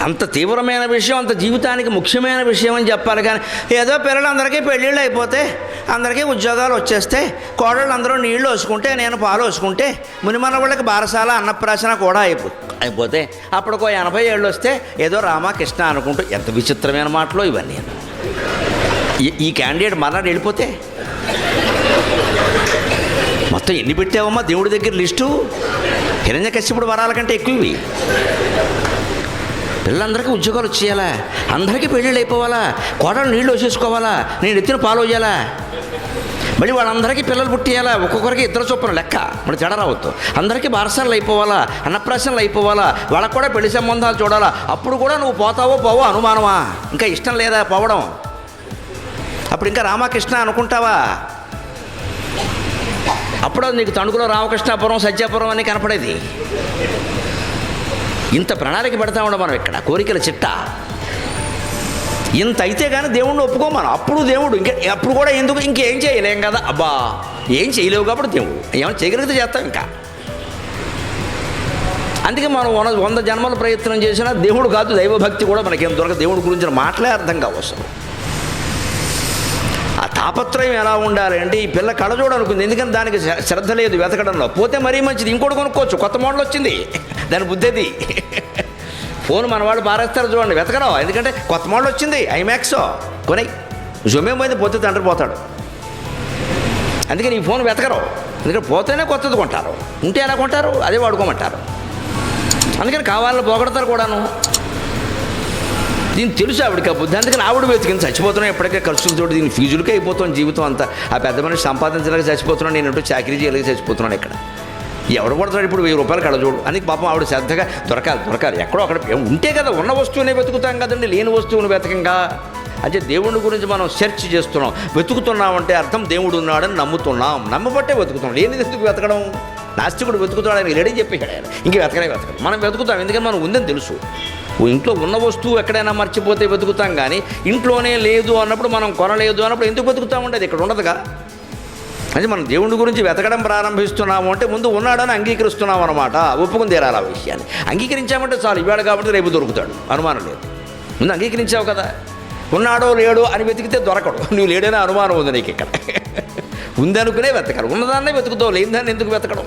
అంత తీవ్రమైన విషయం అంత జీవితానికి ముఖ్యమైన విషయం అని చెప్పాలి కానీ ఏదో పిల్లలందరికీ పెళ్ళిళ్ళు అయిపోతే అందరికీ ఉద్యోగాలు వచ్చేస్తే కోడళ్ళు అందరూ నీళ్ళు వేసుకుంటే నేను పాలు వేసుకుంటే మునిమన వాళ్ళకి బారసాల అన్నప్రాసన కూడా అయిపో అయిపోతే అప్పటికో ఎనభై ఏళ్ళు వస్తే ఏదో రామకృష్ణ అనుకుంటూ ఎంత విచిత్రమైన మాటలు ఇవన్నీ. ఈ- ఈ క్యాండిడేట్ మరణాడు వెళ్ళిపోతే మొత్తం ఎన్ని పెట్టావమ్మా దేవుడి దగ్గర లిస్టు? హిరణ్యకశ్యపుడు వరాల కంటే ఎక్కువ ఇవి. పిల్లలందరికీ ఉద్యోగాలు వచ్చేయాలా? అందరికీ పెళ్ళిళ్ళు అయిపోవాలా? కోడలు నీళ్ళు వచ్చేసుకోవాలా నేను ఎత్తిన పాలు వేయాలా మళ్ళీ వాళ్ళందరికీ పిల్లలు పుట్టియాలా? ఒక్కొక్కరికి ఇద్దరు చొప్పున లెక్క. మన తేడా రావద్దు. అందరికీ బారసాలు అయిపోవాలా? అన్నప్రాసనలు అయిపోవాలా? వాళ్ళకు కూడా పెళ్ళి సంబంధాలు చూడాలా? అప్పుడు కూడా నువ్వు పోతావో పోవో అనుమానమా? ఇంకా ఇష్టం లేదా పోవడం? అప్పుడు ఇంకా రామకృష్ణ అనుకుంటావా? అప్పుడు నీకు తణుకులో రామకృష్ణాపురం సత్యాపురం అని కనపడేది. ఇంత ప్రణాళిక పెడతా ఉండం మనం ఇక్కడ కోరికల చిట్ట. ఇంత అయితే కానీ దేవుణ్ణి ఒప్పుకో మనం అప్పుడు దేవుడు ఇంకా అప్పుడు కూడా ఎందుకు ఇంకేం చేయలేం కదా? అబ్బా ఏం చేయలేవు కాబట్టి దేవుడు. ఏమైనా చేయగలిగితే చేస్తాం ఇంకా. అందుకే మనం వంద వంద జన్మల ప్రయత్నం చేసినా దేవుడు కాదు దైవభక్తి కూడా మనకేం దొరక దేవుడి గురించిన మాటలే అర్థం కావచ్చు ఆ తాపత్రయం ఎలా ఉండాలి అంటే ఈ పిల్ల కళ్ళజోడు అనుకుంది. ఎందుకంటే దానికి శ్రద్ధ లేదు వెతకడంలో. పోతే మరీ మంచిది. ఇంకోటి కొనుక్కోవచ్చు. కొత్త మోడల్ వచ్చింది. దాని బుద్ధి అది. ఫోన్ మన వాళ్ళు పారేస్తారు చూడండి వెతకరావు? ఎందుకంటే కొత్త మోడల్ వచ్చింది ఐమాక్స్ కొనై జొమే పోయింది పోతే తండ్రి పోతాడు. అందుకని ఈ ఫోన్ వెతకరు. ఎందుకంటే పోతేనే కొత్తది కొంటారు. ఉంటే ఎలా కొంటారు? అదే వాడుకోమంటారు. అందుకని కావాలని పోగొడతారు కూడాను. దీన్ని తెలుసు ఆవిడకి ఆ బుద్ధి. అందుకని ఆవిడ వెతికింది చచ్చిపోతున్నాం ఎప్పటికే ఖర్చులతో దీని ఫీజులకే అయిపోతాం జీవితం అంతా. ఆ పెద్ద మనిషి సంపాదించలేక చచ్చిపోతున్నాను నేను అంటూ చాకరీ చేయలేక చచ్చిపోతున్నాను ఇక్కడ. ఎవడు పడతాడు ఇప్పుడు వెయ్యి రూపాయలు కళ్ళజోడు అని పాపం ఆవిడ శ్రద్ధగా దొరకాలి దొరకాలి. ఎక్కడో అక్కడ ఉంటే కదా ఉన్న వస్తువునే వెతుకుతాం కదండి లేని వస్తువుని వెతకంగా. అంటే దేవుడి గురించి మనం సెర్చ్ చేస్తున్నాం. వెతుకుతున్నామంటే అర్థం దేవుడు ఉన్నాడని నమ్ముతున్నాం. నమ్మబట్టే వెతుకుతున్నాం. లేనిది ఎందుకు వెతకడం? నాస్తికుడు వెతుకుతాడని రెడీ చెప్పేశాడు ఆయన. ఇంక వెతకనే వెతకడం మనం వెతుకుతాం ఎందుకంటే మనం ఉందని తెలుసు. ఇంట్లో ఉన్న వస్తువు ఎక్కడైనా మర్చిపోతే వెతుకుతాం కానీ ఇంట్లోనే లేదు అన్నప్పుడు మనం కొనలేదు అన్నప్పుడు ఎందుకు వెతుకుతామంటే అది ఇక్కడ ఉండదుగా. అది మనం దేవుడి గురించి వెతకడం ప్రారంభిస్తున్నాము అంటే ముందు ఉన్నాడని అంగీకరిస్తున్నాం అనమాట ఒప్పుకుని తీరాలి ఆ విషయాన్ని. అంగీకరించామంటే చాలు ఇవాడు కాబట్టి రేపు దొరుకుతాడు. అనుమానం లేదు. ముందు అంగీకరించావు కదా. ఉన్నాడో లేడో అని వెతికితే దొరకడు. నువ్వు లేడనే అనుమానం ఉంది నీకు ఇక్కడ. ఉందనుకునే వెతకడు ఉన్నదాన్నే వెతుకుతావు లేనిదాన్ని ఎందుకు వెతకడం?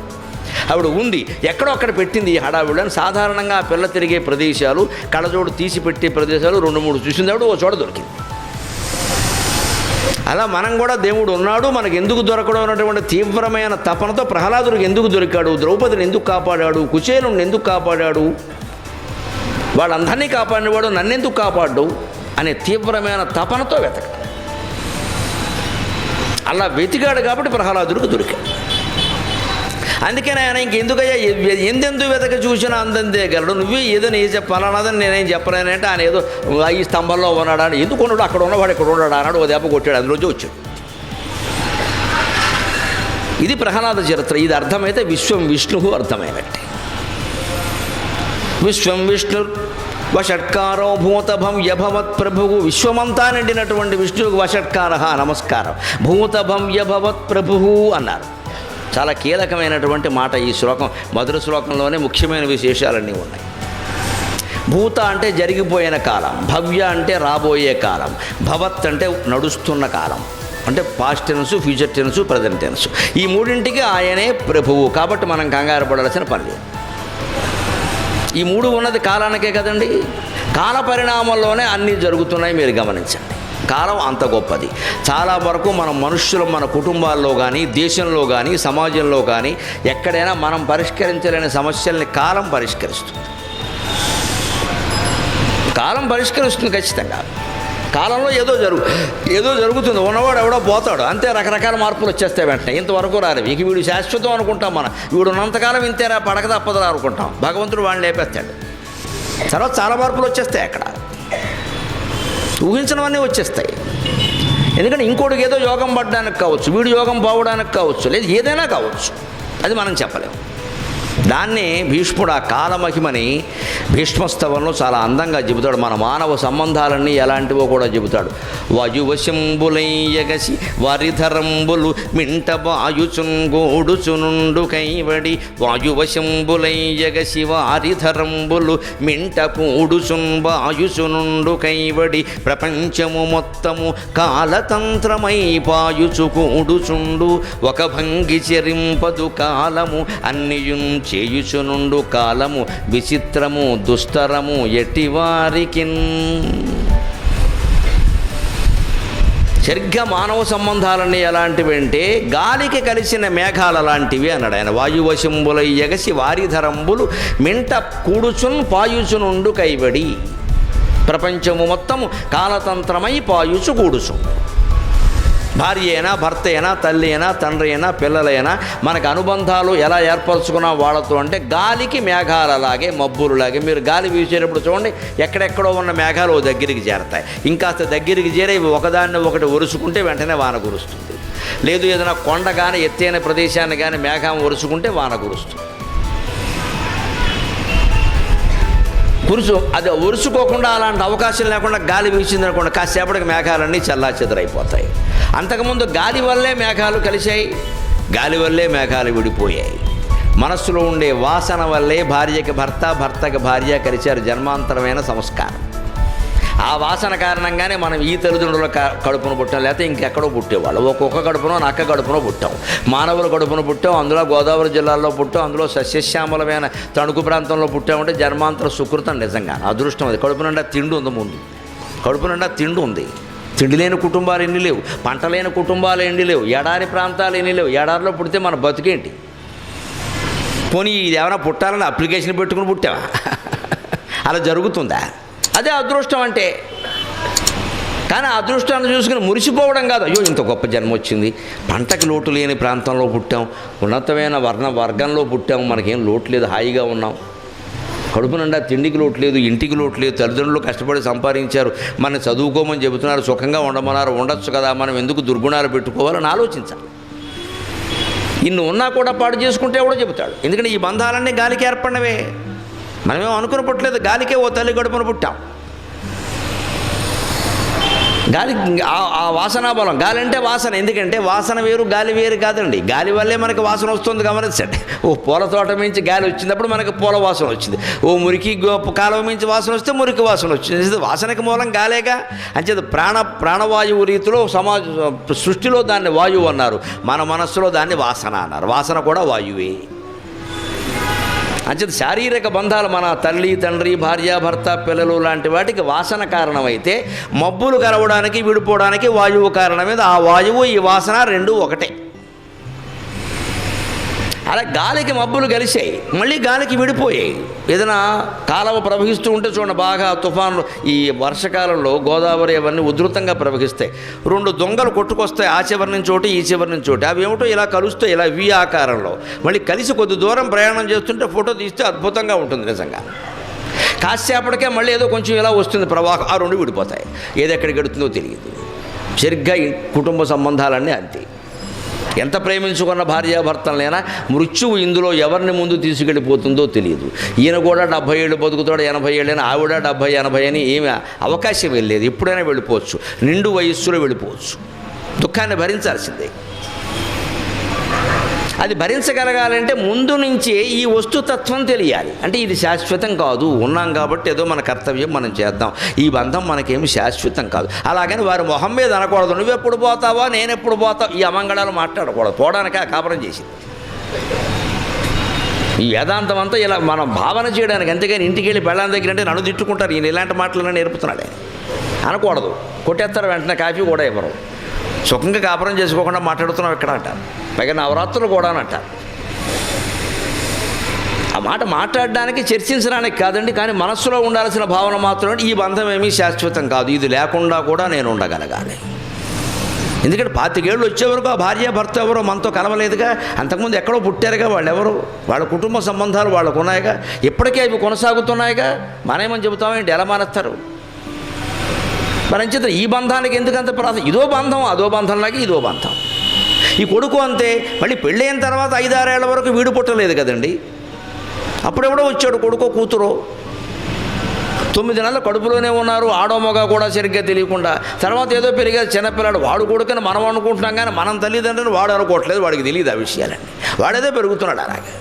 ఆవిడ ఉంది ఎక్కడో అక్కడ పెట్టింది ఈ హడావిడని సాధారణంగా ఆ పిల్ల తిరిగే ప్రదేశాలు కళ్ళజోడు తీసి పెట్టే ప్రదేశాలు రెండు మూడు చూసింది. ఆవిడ ఓ చోట దొరికింది. అలా మనం కూడా దేవుడు ఉన్నాడు మనకు ఎందుకు దొరకడం అన్నటువంటి తీవ్రమైన తపనతో ప్రహ్లాదుడికి ఎందుకు దొరికాడు ద్రౌపదిని ఎందుకు కాపాడాడు కుచేలుని ఎందుకు కాపాడాడు వాళ్ళందరినీ కాపాడినవాడు నన్నెందుకు కాపాడు అనే తీవ్రమైన తపనతో వెతక. అలా వెతికాడు కాబట్టి ప్రహ్లాదుడికి దొరికాడు. అందుకని ఆయన ఇంకెందుకయ్యా? ఎందెందు వెతక చూసినా అందందే గలడు నువ్వే ఏదో నీ పలానాదని నేనేం చెప్పలేనంటే ఆయన ఏదో ఈ స్తంభంలో ఉన్నాడా అని. ఎందుకు ఉన్నాడు అక్కడ ఉన్నవాడు ఇక్కడ ఉన్నాడు అన్నాడు ఓ దెబ్బ కొట్టాడు అందులోంచి వచ్చాడు. ఇది ప్రహ్లాద చరిత్ర. ఇది అర్థమైతే విశ్వం విష్ణువు అర్థమైనట్టే. విశ్వం విష్ణు వషట్కారో భూతభం యభవత్ ప్రభువు. విశ్వమంతా నిండినటువంటి విష్ణువుకు వషట్కార నమస్కారం. భూతభం యభవత్ ప్రభువు అన్నారు. చాలా కీలకమైనటువంటి మాట ఈ శ్లోకం. మధుర శ్లోకంలోనే ముఖ్యమైన విశేషాలన్నీ ఉన్నాయి. భూత అంటే జరిగిపోయిన కాలం భవ్య అంటే రాబోయే కాలం భవత్ అంటే నడుస్తున్న కాలం అంటే past tense future tense present tense ఈ మూడింటికి ఆయనే ప్రభువు. కాబట్టి మనం కంగారు పడాల్సిన పని లేదు. ఈ మూడు ఉన్నది కాలానికే కదండి? కాల పరిణామంలోనే అన్నీ జరుగుతున్నాయి మీరు గమనించండి. కాలం అంత గొప్పది. చాలా వరకు మన మనుష్యులు మన కుటుంబాల్లో కానీ దేశంలో కానీ సమాజంలో కానీ ఎక్కడైనా మనం పరిష్కరించలేని సమస్యల్ని కాలం పరిష్కరిస్తుంది. కాలం పరిష్కరిస్తుంది ఖచ్చితంగా. కాలంలో ఏదో జరుగు ఏదో జరుగుతుంది. ఉన్నవాడు ఎవడో పోతాడు. అంతే రకరకాల మార్పులు వచ్చేస్తాయి వెంటనే. ఇంతవరకు రాలేదు ఇక వీడు శాశ్వతం అనుకుంటాం మనం. వీడు ఉన్నంతకాలం ఇంతేరా పడక తప్పదురా అనుకుంటాం. భగవంతుడు వాడిని లేపేస్తాడు. తర్వాత చాలా మార్పులు వచ్చేస్తాయి అక్కడ. ఊహించినవన్నీ వచ్చేస్తాయి. ఎందుకంటే ఇంకోటికి ఏదో యోగం పడడానికి కావచ్చు వీడు యోగం పోవడానికి కావచ్చు లేదు ఏదైనా కావచ్చు. అది మనం చెప్పలేము దాన్నే భీష్ముడు ఆ కాలమహిమని భీష్మస్తవంలో చాలా అందంగా చెబుతాడు. మన మానవ సంబంధాలన్నీ ఎలాంటివో కూడా చెబుతాడు. వాయువశంబులయ్యగసి వారిధరంబులు మింట వాయుచుంగోడుచునుండు కైవడి. వాయువశంబులయ్యగసి వారిధరంబులు మింట కూడుచున్ వాయుచునుండు కైవడి. ప్రపంచము మొత్తము కాలతంత్రమై పాయుచు కూడుచుండు. ఒక భంగి చెరింపదు కాలము అన్నియుంచి చేయుచునుండు కాలము విచిత్రము దుస్తరము ఎటివారికి సరిగ్గా మానవ సంబంధాలన్నీ ఎలాంటివంటే గాలికి కలిసిన మేఘాలు అలాంటివి అన్నాడు ఆయన. వాయువశంబుల ఎగసి వారిధరంబులు మింట కూడుచున్ పాయుచునుండు కైబడి ప్రపంచము మొత్తము కాలతంత్రమై పాయుచు కూడుచు. భార్య అయినా భర్త అయినా తల్లి అయినా తండ్రి అయినా పిల్లలైనా మనకు అనుబంధాలు ఎలా ఏర్పరచుకున్నాం వాళ్ళతో అంటే గాలికి మేఘాలలాగే మబ్బులులాగే. మీరు గాలి వీసేటప్పుడు చూడండి ఎక్కడెక్కడో ఉన్న మేఘాలు ఓ దగ్గరికి చేరతాయి. ఇంకాస్త దగ్గరికి చేరే ఒకదాన్ని ఒకటి ఒరుసుకుంటే వెంటనే వాన కురుస్తుంది. లేదు ఏదైనా కొండ కానీ ఎత్తైన ప్రదేశాన్ని కానీ మేఘం ఒరుసుకుంటే వాన కురుస్తుంది. పురుషు అది ఒరుసుకోకుండా అలాంటి అవకాశం లేకుండా గాలి వీసింది అనుకోండి కాసేపటికి మేఘాలన్నీ చల్లా చెదరైపోతాయి అంతకుముందు గాలి వల్లే మేఘాలు కలిశాయి గాలి వల్లే మేఘాలు విడిపోయాయి. మనస్సులో ఉండే వాసన వల్లే భార్యకి భర్త భర్తకి భార్య కలిశారు జన్మాంతరమైన సంస్కారం. ఆ వాసన కారణంగానే మనం ఈ తల్లిదండ్రుల కడుపును కడుపున పుట్టాం. లేకపోతే ఇంకెక్కడో పుట్టేవాళ్ళు. ఒక్కొక్క కడుపునో నక్క కడుపునో పుట్టాం. మానవుల కడుపున పుట్టాం. అందులో గోదావరి జిల్లాలో పుట్టాం. అందులో సస్యశ్యామలమైన తణుకు ప్రాంతంలో పుట్టామంటే జన్మాంతర సుకృతం నిజంగా. అదృష్టం అది. కడుపు నిండా తిండి ఉంది ముందు. కడుపు నిండా తిండి ఉంది. తిండి లేని కుటుంబాలు ఎన్ని లేవు. పంట లేని కుటుంబాలు ఎన్ని లేవు. ఎడారి ప్రాంతాలు ఎన్ని లేవు. ఎడారిలో పుడితే మన బతుకేంటి? పోనీ ఇది ఏమైనా పుట్టాలని అప్లికేషన్ పెట్టుకుని పుట్టావా? అలా జరుగుతుందా? అదే అదృష్టం అంటే. కానీ ఆ అదృష్టాన్ని చూసుకుని మురిసిపోవడం కాదు. అయ్యో ఇంత గొప్ప జన్మ వచ్చింది. పంటకి లోటు లేని ప్రాంతంలో పుట్టాం. ఉన్నతమైన వర్ణ వర్గంలో పుట్టాం. మనకేం లోటు లేదు హాయిగా ఉన్నాం. కడుపు నిండా తిండికి లోటు లేదు ఇంటికి లోటు లేదు. తల్లిదండ్రులు కష్టపడి సంపాదించారు. మనం చదువుకోమని చెబుతున్నారు సుఖంగా ఉండమన్నారు. ఉండొచ్చు కదా మనం ఎందుకు దుర్గుణాలు పెట్టుకోవాలని ఆలోచించాలి. ఇన్ని ఉన్నా కూడా పాడు చేసుకుంటే కూడా చెబుతాడు. ఎందుకంటే ఈ బంధాలన్నీ గాలికి ఏర్పడినవే. మనమేం అనుకుని పుట్టలేదు. గాలికే ఓ తల్లి గడుపును పుట్టాం. గాలి ఆ- వాసన వాసనా బలం. గాలి అంటే వాసన. ఎందుకంటే వాసన వేరు గాలి వేరు కాదండి. గాలి వల్లే మనకి వాసన వస్తుంది గమనించండి. ఓ పూల తోట మించి గాలి వచ్చినప్పుడు మనకు పూల వాసన వచ్చింది. ఓ మురికి కాలువ మించి వాసన వస్తే మురికి వాసన వచ్చింది. వాసనకి మూలం గాలేగా? అంచేది ప్రాణ ప్రాణవాయువు రీతిలో సమాజ సృష్టిలో దాన్ని వాయువు అన్నారు. మన మనస్సులో దాన్ని వాసన అన్నారు. వాసన కూడా వాయువే. అంచేత శారీరక బంధాలు మన తల్లి తండ్రి భార్య భర్త పిల్లలు లాంటి వాటికి వాసన కారణమైతే మబ్బులు కలవడానికి విడిపోవడానికి వాయువు కారణమైంది ఆ వాయువు ఈ వాసన రెండు ఒకటే. అలా గాలికి మబ్బులు కలిసాయి మళ్ళీ గాలికి విడిపోయాయి. ఏదైనా కాలవ ప్రవహిస్తూ ఉంటే చూడండి బాగా తుఫాన్లు. ఈ వర్షకాలంలో గోదావరి అవన్నీ ఉధృతంగా ప్రవహిస్తాయి. రెండు దొంగలు కొట్టుకొస్తాయి ఆ చివరి నుంచి ఒకటి ఈ చివరి నుంచి ఒకటి. అవి ఏమిటో ఇలా కలుస్తాయి ఇలా వి ఆకారంలో. మళ్ళీ కలిసి కొద్ది దూరం ప్రయాణం చేస్తుంటే ఫోటో తీస్తే అద్భుతంగా ఉంటుంది నిజంగా. కాసేపటికే మళ్ళీ ఏదో కొంచెం ఇలా వస్తుంది ప్రవాహం. ఆ రెండు విడిపోతాయి. ఏది ఎక్కడికి గడుతుందో తెలియదు. సరిగ్గా ఈ కుటుంబ సంబంధాలన్నీ అంతే. ఎంత ప్రేమించుకున్న భార్యాభర్తలైనా మృత్యువు ఇందులో ఎవరిని ముందు తీసుకెళ్ళిపోతుందో తెలియదు. ఈయన కూడా డెబ్భై ఏళ్ళు బతుకుతాడు ఎనభై ఏళ్ళైనా ఆవిడ డెబ్భై ఎనభై అని ఏమి అవకాశం వెళ్ళలేదు ఎప్పుడైనా వెళ్ళిపోవచ్చు. నిండు వయస్సులో వెళ్ళిపోవచ్చు. దుఃఖాన్ని భరించాల్సిందే. అది భరించగలగాలంటే ముందు నుంచే ఈ వస్తుతత్వం తెలియాలి. అంటే ఇది శాశ్వతం కాదు ఉన్నాం కాబట్టి ఏదో మన కర్తవ్యం మనం చేద్దాం. ఈ బంధం మనకేమి శాశ్వతం కాదు. అలాగని వారి మొహం మీద అనకూడదు. నువ్వు ఎప్పుడు పోతావా నేను ఎప్పుడు పోతావు ఈ అమంగళాలు మాట్లాడకూడదు. పోవడానికే? ఆ కాపురం చేసింది. ఈ వేదాంతం అంతా ఇలా మనం భావన చేయడానికి అంతేగాని ఇంటికి వెళ్ళి బెళ్ళం దగ్గర అంటే నన్ను తిట్టుకుంటారు. ఈయన ఇలాంటి మాటలన్నీ నేర్పుతున్నాడే అనకూడదు. కొట్టేస్తారు వెంటనే కాఫీ కూడా ఇవ్వరు. సుఖంగా కాపురం చేసుకోకుండా మాట్లాడుతున్నాం ఇక్కడ అంట. పైగా నవరాత్రులు కూడా అనట ఆ మాట మాట్లాడడానికి చర్చించడానికి కాదండి కానీ మనస్సులో ఉండాల్సిన భావన మాత్రమే ఈ బంధం ఏమీ శాశ్వతం కాదు. ఇది లేకుండా కూడా నేను ఉండగలగాలి. ఎందుకంటే పాతికేళ్ళు వచ్చేవరకు ఆ భార్య భర్త ఎవరో మనతో కలవలేదుగా. అంతకుముందు ఎక్కడో పుట్టారుగా వాళ్ళు ఎవరు వాళ్ళ కుటుంబ సంబంధాలు వాళ్ళకు ఉన్నాయిగా ఇప్పటికే అవి కొనసాగుతున్నాయిగా. మనమేమని చెబుతామేంటి ఎలా మానేస్తారు? మరి ఈ బంధానికి ఎందుకంత ప్రాధాన్యం ఇదో బంధం అదో బంధంలాగే ఇదో బంధం. ఈ కొడుకు అంతే మళ్ళీ పెళ్ళైన తర్వాత ఐదారేళ్ళ వరకు వీడు పుట్టలేదు కదండి. అప్పుడెప్పుడో వచ్చాడు కొడుకో కూతురు. తొమ్మిది నెలలు కడుపులోనే ఉన్నారు ఆడో మగ కూడా సరిగ్గా తెలియకుండా. తర్వాత ఏదో పెరిగారు చిన్నపిల్లాడు వాడు కొడుకని మనం అనుకుంటున్నాం కానీ మనం తల్లిదండ్రులు వాడు అనుకోవట్లేదు వాడికి తెలియదు ఆ విషయాలండి వాడేదో పెరుగుతున్నాడు అలాగే.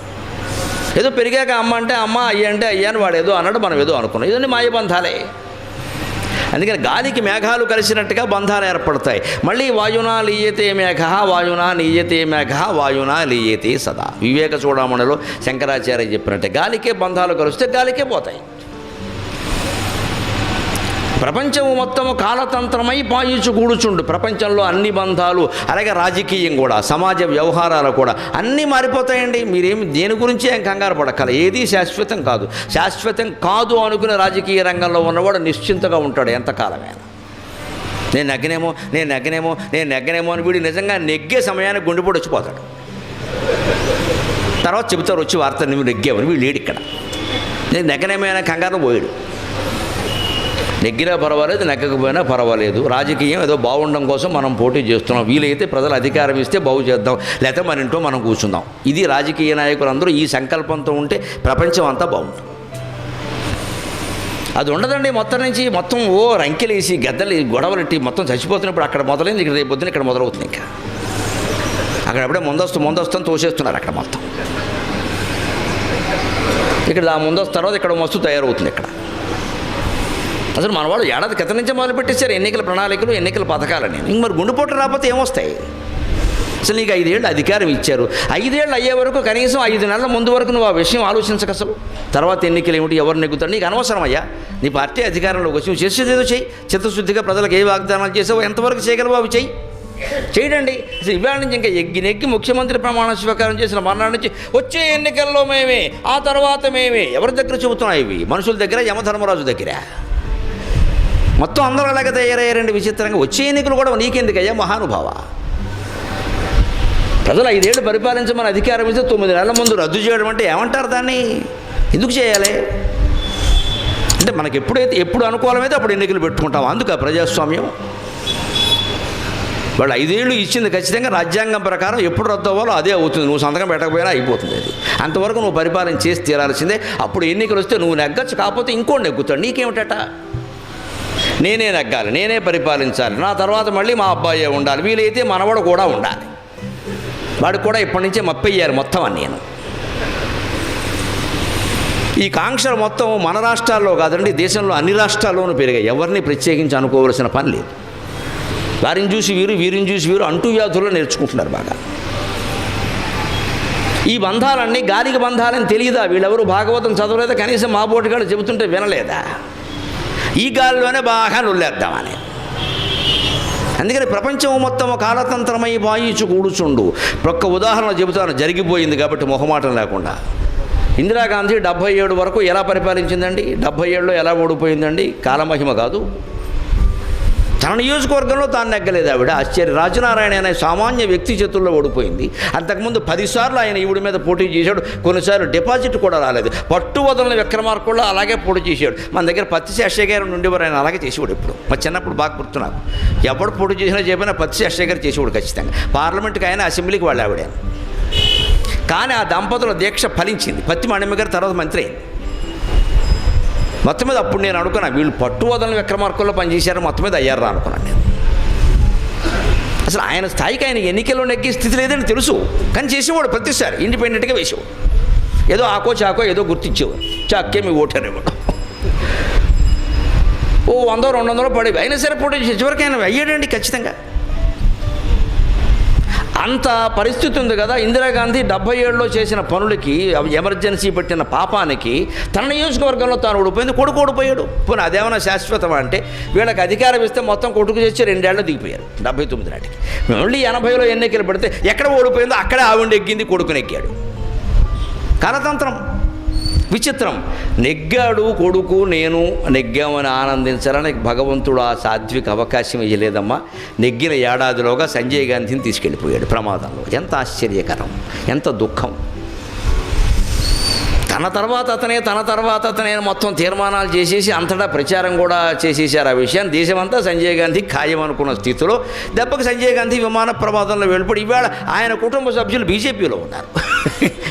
ఏదో పెరిగాక అమ్మ అంటే అమ్మ అయ్య అంటే అయ్యా అని వాడు ఏదో అన్నాడు మనం ఏదో అనుకున్నాం. ఇదన్నీ మాయబంధాలే అందుకని గాలికి మేఘాలు కలిసినట్టుగా బంధాలు ఏర్పడతాయి. మళ్ళీ వాయునా లీయతే మేఘ వాయునా నీయతే మేఘ వాయునా లీయతే సదా. వివేక చూడమణిలో శంకరాచార్య చెప్పినట్టే గాలికే బంధాలు కలిస్తే గాలికే పోతాయి. ప్రపంచము మొత్తము కాలతంత్రమై పాయించు కూడుచుండు. ప్రపంచంలో అన్ని బంధాలు అలాగే రాజకీయం కూడా సమాజ వ్యవహారాలు కూడా అన్నీ మారిపోతాయండి. మీరేమి దేని గురించి ఏం కంగారు పడక్కల ఏది శాశ్వతం కాదు. శాశ్వతం కాదు అనుకునే రాజకీయ రంగంలో ఉన్నవాడు నిశ్చింతగా ఉంటాడు ఎంతకాలమైనా నేను నెగ్గనేమో నేను నెగ్గనేమో నేను నెగ్గనేమో అని వీడు నిజంగా నెగ్గే సమయానికి గుండెపోటు వచ్చిపోతాడు. తర్వాత చెబుతారు వచ్చి వార్త నువ్వు నెగ్గావని వీడు లేడు ఇక్కడ. నేను నెగ్గనేమైనా కంగారు పోయాడు. నెగ్గినా పర్వాలేదు నెగ్గకపోయినా పర్వాలేదు. రాజకీయం ఏదో బాగుండడం కోసం మనం పోటీ చేస్తున్నాం. వీలైతే ప్రజలు అధికారం ఇస్తే బాగు చేద్దాం. లేకపోతే మన ఇంట్లో మనం కూర్చుందాం. ఇది రాజకీయ నాయకులందరూ ఈ సంకల్పంతో ఉంటే ప్రపంచం అంతా బాగుంటుంది. అది ఉండదండి మొత్తం నుంచి మొత్తం ఓ రంకెలేసి గద్దలు గొడవలెట్టి మొత్తం చచ్చిపోతున్నప్పుడు అక్కడ మొదలైంది ఇక్కడ రేపు పొద్దున ఇక్కడ మొదలవుతుంది ఇంకా. అక్కడ అప్పుడే ముందస్తు ముందస్తు అని తోసేస్తున్నారు అక్కడ మొత్తం. ఇక్కడ ఆ ముందస్తు తర్వాత ఇక్కడ మస్తు తయారవుతుంది ఇక్కడ. అసలు మన వాళ్ళు ఏడాది క్రితం నుంచే మొదలుపెట్టేశారు ఎన్నికల ప్రణాళికలు ఎన్నికల పథకాలని. ఇంక మరి గుండెపోటు రాకపోతే ఏమొస్తాయి? అసలు నీకు ఐదేళ్ళు అధికారం ఇచ్చారు. ఐదేళ్ళు అయ్యే వరకు కనీసం ఐదు నెలల ముందు వరకు నువ్వు ఆ విషయం ఆలోచించక అసలు. తర్వాత ఎన్నికలు ఏమిటి ఎవరు నెగ్గుతారు? నీకు అనవసరం అయ్యా నీ పార్టీ అధికారంలోకి వచ్చి నువ్వు చేసేది ఏదో చేయి. చిత్తశుద్ధిగా ప్రజలకు ఏ వాగ్దానాలు చేసావో ఎంతవరకు చేయగలవు అవి చేయి. చేయడండి అసలు ఇవాళ నుంచి ఇంకా ఎగ్గి నెగ్గి ముఖ్యమంత్రి ప్రమాణ స్వీకారం చేసిన మర్నాడు నుంచి వచ్చే ఎన్నికల్లో మేమే ఆ తర్వాత మేమే. ఎవరి దగ్గర చెబుతున్నాయి ఇవి? మనుషుల దగ్గర యమధర్మరాజు దగ్గర. మొత్తం అందరూ అలాగే తయారయ్యారండి విచిత్రంగా. వచ్చే ఎన్నికలు కూడా నీకెందుకయ్యా? మహానుభావ. ప్రజలు ఐదేళ్ళు పరిపాలించమని అధికారం ఇస్తే తొమ్మిది నెలల ముందు రద్దు చేయడం అంటే ఏమంటారు దాన్ని? ఎందుకు చేయాలి? అంటే మనకి ఎప్పుడైతే ఎప్పుడు అనుకూలమైతే అప్పుడు ఎన్నికలు పెట్టుకుంటాం. అందుక ప్రజాస్వామ్యం. వాళ్ళు ఐదేళ్ళు ఇచ్చింది ఖచ్చితంగా రాజ్యాంగం ప్రకారం ఎప్పుడు రద్దు అవ్వాలో అదే అవుతుంది. నువ్వు సంతకం పెట్టకపోయినా అయిపోతుంది అది. అంతవరకు నువ్వు పరిపాలన చేసి తీరాల్సిందే. అప్పుడు ఎన్నికలు వస్తే నువ్వు నెగ్గచ్చు కాకపోతే ఇంకోటి నెగ్గుతాడు. నీకేమిటట? నేనే నెగ్గాలి నేనే పరిపాలించాలి నా తర్వాత మళ్ళీ మా అబ్బాయే ఉండాలి వీలైతే మనవడు కూడా ఉండాలి. వాడు కూడా ఇప్పటి నుంచే మప్పయ్యారు మొత్తం అని నేను. ఈ కాంక్షలు మొత్తం మన రాష్ట్రాల్లో కాదండి దేశంలో అన్ని రాష్ట్రాల్లోనూ పెరిగాయి. ఎవరిని ప్రత్యేకించి అనుకోవలసిన పని లేదు. వారిని చూసి వీరు వీరిని చూసి వీరు అంటూ వ్యాధుల్లో నేర్చుకుంటున్నారు బాగా. ఈ బంధాలన్నీ గాలికి బంధాలని తెలియదా వీళ్ళెవరు భాగవతం చదవలేదా? కనీసం మా బోటిగాడు చెబుతుంటే వినలేదా? ఈ గాల్లోనే బాగా నొల్లేద్దామని. అందుకని ప్రపంచం మొత్తం కాలతంత్రమై వాయించు కూడుచుండు. ఒక్క ఉదాహరణ చెబుతాను జరిగిపోయింది కాబట్టి మొహమాటం లేకుండా. ఇందిరాగాంధీ డెబ్భై ఏడు వరకు ఎలా పరిపాలించిందండి? డెబ్భై ఏడులో ఎలా ఓడిపోయిందండి? కాలమహిమ కాదు. తన నియోజకవర్గంలో తాను నెగ్గలేదు ఆవిడ. ఆశ్చర్య రాజనారాయణ అనే సామాన్య వ్యక్తి చేతుల్లో ఓడిపోయింది. అంతకుముందు పదిసార్లు ఆయన ఈవిడ మీద పోటీ చేశాడు. కొన్నిసార్లు డిపాజిట్ కూడా రాలేదు. పట్టు వదలని విక్రమార్కుల్లో అలాగే పోటీ చేశాడు. మన దగ్గర పత్తి శేషయ్య గారు ఉండేవారు ఆయన అలాగే చేసేవాడు ఇప్పుడు మా చిన్నప్పుడు బాగా గుర్తున్నాను ఎప్పుడు పోటీ చేసినా చెప్పినా పత్తి శేషయ్య గారు చేసేవాడు ఖచ్చితంగా. పార్లమెంట్కి ఆయన అసెంబ్లీకి వాళ్ళు ఆవిడ. కానీ ఆ దంపతుల దీక్ష ఫలించింది. పత్తి మణిమ్మ గారు తర్వాత మంత్రి అయింది. మొత్తం మీద అప్పుడు నేను అనుకున్నా వీళ్ళు పట్టు వదలని విక్రమార్కుల్లో పనిచేశారు మొత్తం మీద అయ్యారా అనుకున్నాను నేను. అసలు ఆయన స్థాయికి ఆయన ఎన్నికల్లో నెగ్గే స్థితి లేదని తెలుసు. కానీ చేసేవాడు ప్రతిసారి ఇండిపెండెంట్గా వేసేవాడు. ఏదో ఆకో చాకో ఏదో గుర్తించేవాడు. చాకే మీ ఓటారేవాడు ఓ వందో రెండు వందలు పడేవి. అయినా సరే పోటీ చివరికి ఆయన అయ్యాడండి ఖచ్చితంగా. అంత పరిస్థితి ఉంది కదా ఇందిరాగాంధీ డెబ్బై ఏడులో చేసిన పనులకి ఎమర్జెన్సీ పెట్టిన పాపానికి తన నియోజకవర్గంలో తాను ఓడిపోయింది కొడుకు ఓడిపోయాడు. పోనీ అదేమైనా శాశ్వతం అంటే వీళ్ళకి అధికారం ఇస్తే మొత్తం కొడుకు చేసి రెండేళ్ళు దిగిపోయారు డెబ్బై తొమ్మిది నాటికి. మళ్ళీ ఎనభైలో ఎన్నికలు పెడితే ఎక్కడ ఓడిపోయిందో అక్కడే ఆవిడ ఎగ్గింది కొడుకుని ఎక్కాడు. కనతంత్రం విచిత్రం. నెగ్గాడు కొడుకు నేను నెగ్గామని ఆనందించాలని భగవంతుడు ఆ సాధ్విక అవకాశం ఇవ్వలేదమ్మా నెగ్గిన ఏడాదిలోగా సంజయ్ గాంధీని తీసుకెళ్ళిపోయాడు ప్రమాదంలో. ఎంత ఆశ్చర్యకరం ఎంత దుఃఖం. తన తర్వాత అతనే తన తర్వాత అతనే మొత్తం తీర్మానాలు చేసేసి అంతటా ప్రచారం కూడా చేసేసారు ఆ విషయాన్ని. దేశమంతా సంజయ్ గాంధీ ఖాయం అనుకున్న స్థితిలో దెబ్బకి సంజయ్ గాంధీ విమాన ప్రమాదంలో వెళ్ళిపోయి ఇవాళ ఆయన కుటుంబ సభ్యులు బీజేపీలో ఉన్నారు.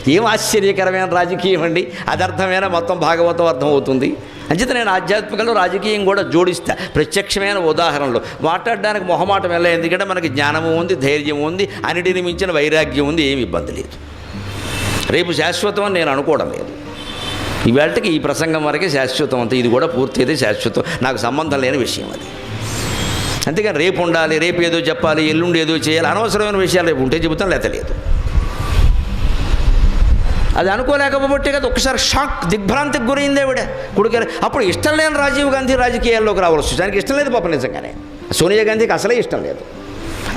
ఏం ఆశ్చర్యకరమైన రాజకీయం అండి? అది అర్థమైన మొత్తం భాగవతం అర్థమవుతుంది. అంచేత నేను ఆధ్యాత్మికంలో రాజకీయం కూడా జోడిస్తా. ప్రత్యక్షమైన ఉదాహరణలు. మాట్లాడడానికి మొహమాటం ఎలా? ఎందుకంటే మనకి జ్ఞానము ఉంది ధైర్యం ఉంది అన్నిటిని మించిన వైరాగ్యం ఉంది ఏమి ఇబ్బంది లేదు. రేపు శాశ్వతం అని నేను అనుకోవడం లేదు. ఇవాళకి ఈ ప్రసంగం వరకే శాశ్వతం అంతే. ఇది కూడా పూర్తి అయితే శాశ్వతం. నాకు సంబంధం లేని విషయం అది. అంతేకాని రేపు ఉండాలి రేపు ఏదో చెప్పాలి ఎల్లుండి ఏదో చేయాలి అనవసరమైన విషయాలు రేపు ఉంటే చెబుతాం లేత లేదు. అది అనుకోలేకపోతే కదా ఒకసారి షాక్ దిగ్భ్రాంతికి గురైంది ఆవిడ. కొడుకు అప్పుడు ఇష్టం లేని రాజీవ్ గాంధీ రాజకీయాల్లోకి రావాల్సి వచ్చింది. ఇష్టం లేదు పాప నిజంగానే. సోనియా గాంధీకి అసలే ఇష్టం లేదు.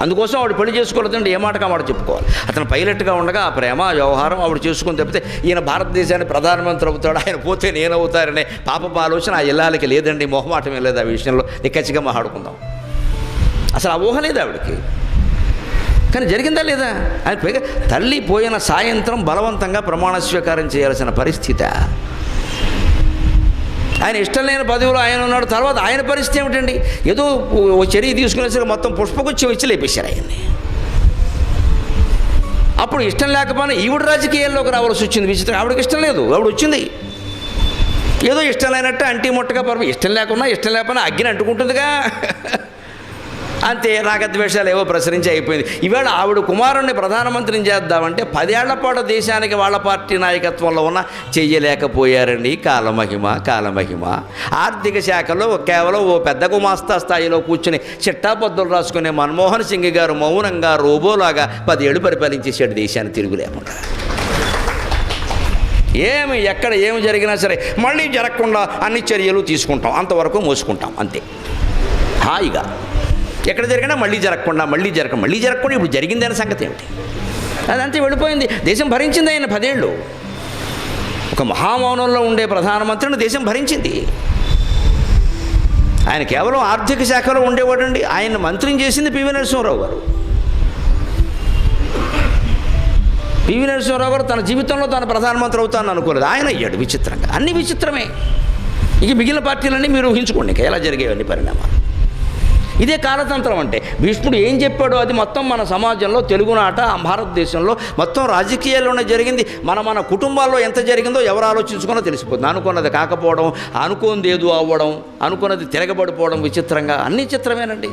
అందుకోసం ఆవిడ పెళ్ళి చేసుకోలేదంటే ఏ మాటగా మాట చెప్పుకోవాలి? అతను పైలట్గా ఉండగా ఆ ప్రేమ వ్యవహారం ఆవిడ చేసుకుని తప్పితే ఈయన భారతదేశానికి ప్రధానమంత్రి అవుతాడు ఆయన పోతే నేనవుతారనే పాప ఆలోచన ఆ ఇల్లాలకి లేదండి మొహమాటమే లేదు ఆ విషయంలో. నిక్కచ్చిగా మాట్లాడుకుందాం. అసలు ఆ ఊహ లేదు ఆవిడకి. కానీ జరిగిందా లేదా? ఆయన పైగా తల్లి పోయిన సాయంత్రం బలవంతంగా ప్రమాణ స్వీకారం చేయాల్సిన పరిస్థితి. ఆయన ఇష్టం లేని పదవిలో ఆయన ఉన్నాడు తర్వాత ఆయన పరిస్థితి ఏమిటండి? ఏదో ఓ చర్య తీసుకునేసరికి మొత్తం పుష్పగుచ్చం ఇచ్చి లేపేశారు ఆయన్ని. అప్పుడు ఇష్టం లేకపోయినా ఈవిడ రాజకీయాల్లోకి రావాల్సి వచ్చింది విచిత్రం. ఆవిడకి ఇష్టం లేదు ఆవిడ వచ్చింది. ఏదో ఇష్టం లేనట్టు అంటీ ముట్టగా పర్వ. ఇష్టం లేకున్నా ఇష్టం లేకపోయినా అగ్గిని అంటుకుంటుందిగా. అంతే రాగద్వేషాలు ఏవో ప్రసరించి అయిపోయింది. ఈవేళ ఆవిడ కుమారుణ్ణి ప్రధానమంత్రిని చేద్దామంటే పదేళ్ళ పాటు దేశానికి వాళ్ళ పార్టీ నాయకత్వంలో ఉన్న చెయ్యలేకపోయారండి. కాలమహిమ కాలమహిమ ఆర్థిక శాఖలో కేవలం ఓ పెద్ద గుమాస్తా స్థాయిలో కూర్చుని చిట్టాపద్దులు రాసుకునే మన్మోహన్ సింగ్ గారు మౌనంగా రోబోలాగా పదేళ్ళు పరిపాలించేశాడు దేశాన్ని తిరుగు లేకుండా ఏమి ఎక్కడ ఏమి జరిగినా సరే మళ్ళీ జరగకుండా అన్ని చర్యలు తీసుకుంటాం. అంతవరకు మోసుకుంటాం. అంతే. హాయిగా. ఎక్కడ జరిగినా మళ్ళీ జరగకుండా మళ్ళీ జరగ మళ్ళీ జరగకుండా ఇప్పుడు జరిగింది అనే సంగతి ఏమిటి? అదంతా వెళ్ళిపోయింది. దేశం భరించింది ఆయన పదేళ్ళు. ఒక మహామౌనంలో ఉండే ప్రధానమంత్రిని దేశం భరించింది. ఆయన కేవలం ఆర్థిక శాఖలో ఉండేవాడండి. ఆయన మంత్రిని చేసింది పివి నరసింహరావు గారు. పివి నరసింహరావు గారు తన జీవితంలో తాను ప్రధానమంత్రి అవుతానని అనుకోలేదు. ఆయన అయ్యాడు విచిత్రంగా. అన్ని విచిత్రమే. ఇక మిగిలిన పార్టీలన్నీ మీరు ఊహించుకోండి. ఎలా జరిగేవన్నీ పరిణామాలు? ఇదే కాలతంత్రం అంటే. భీష్ముడు ఏం చెప్పాడో అది మొత్తం మన సమాజంలో తెలుగునాట భారతదేశంలో మొత్తం రాజకీయాల్లోనే జరిగింది. మన మన కుటుంబాల్లో ఎంత జరిగిందో ఎవరు ఆలోచించుకున్నా తెలిసిపోతుంది. అనుకున్నది కాకపోవడం అనుకోనిది ఏదో అవ్వడం అనుకున్నది తిరగబడిపోవడం విచిత్రంగా అన్ని చిత్రమేనండి.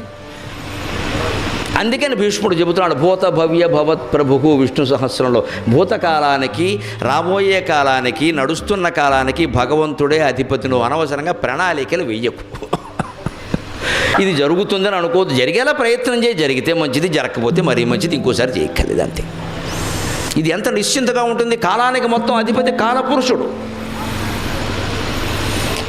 అందుకని భీష్ముడు చెబుతున్నాడు భూత భవ్య భవత్ ప్రభుకు విష్ణు సహస్రంలో. భూతకాలానికి రాబోయే కాలానికి నడుస్తున్న కాలానికి భగవంతుడే అధిపతిను అనవసరంగా ప్రణాళికలు వెయ్యకు ఇది జరుగుతుందని అనుకోవద్దు. జరిగేలా ప్రయత్నం చేయి. జరిగితే మంచిది జరగకపోతే మరీ మంచిది. ఇంకోసారి చేయక్కర్లేదు అంతే. ఇది ఎంత నిశ్చింతగా ఉంటుంది? కాలానికి మొత్తం అధిపతి కాలపురుషుడు.